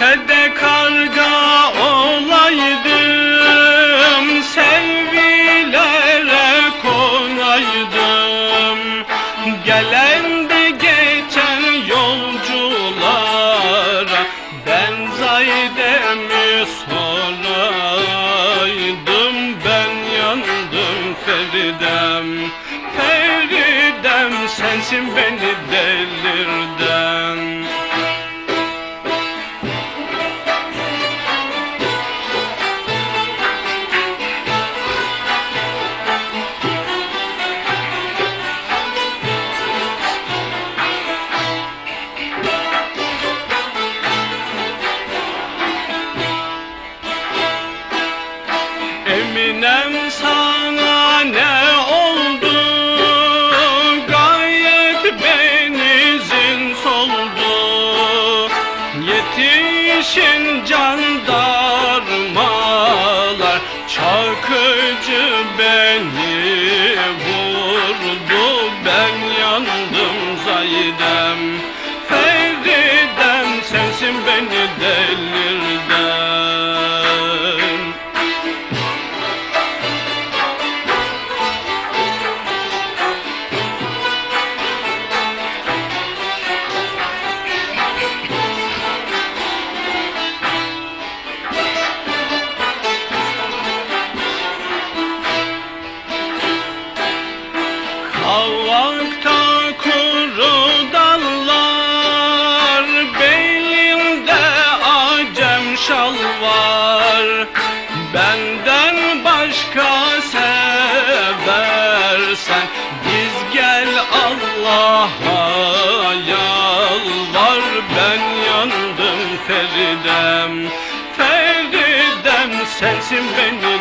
Bahçede karga olaydım Servilere konaydım. Gelen de geçen yolculara Ben Zahidem'i soraydım Ben yandım Feridem. Feridem sensin beni delirden Eminem sana ne oldu? Gayet benizin soldu. Yetişin jandarmalar Çakıcı beni vurdu Ben yandım Zahidem Feridem sensin beni delirden var. Benden başka seversen Biz gel Allah'a yalvar. Ben yandım Feridem Feridem sensin beni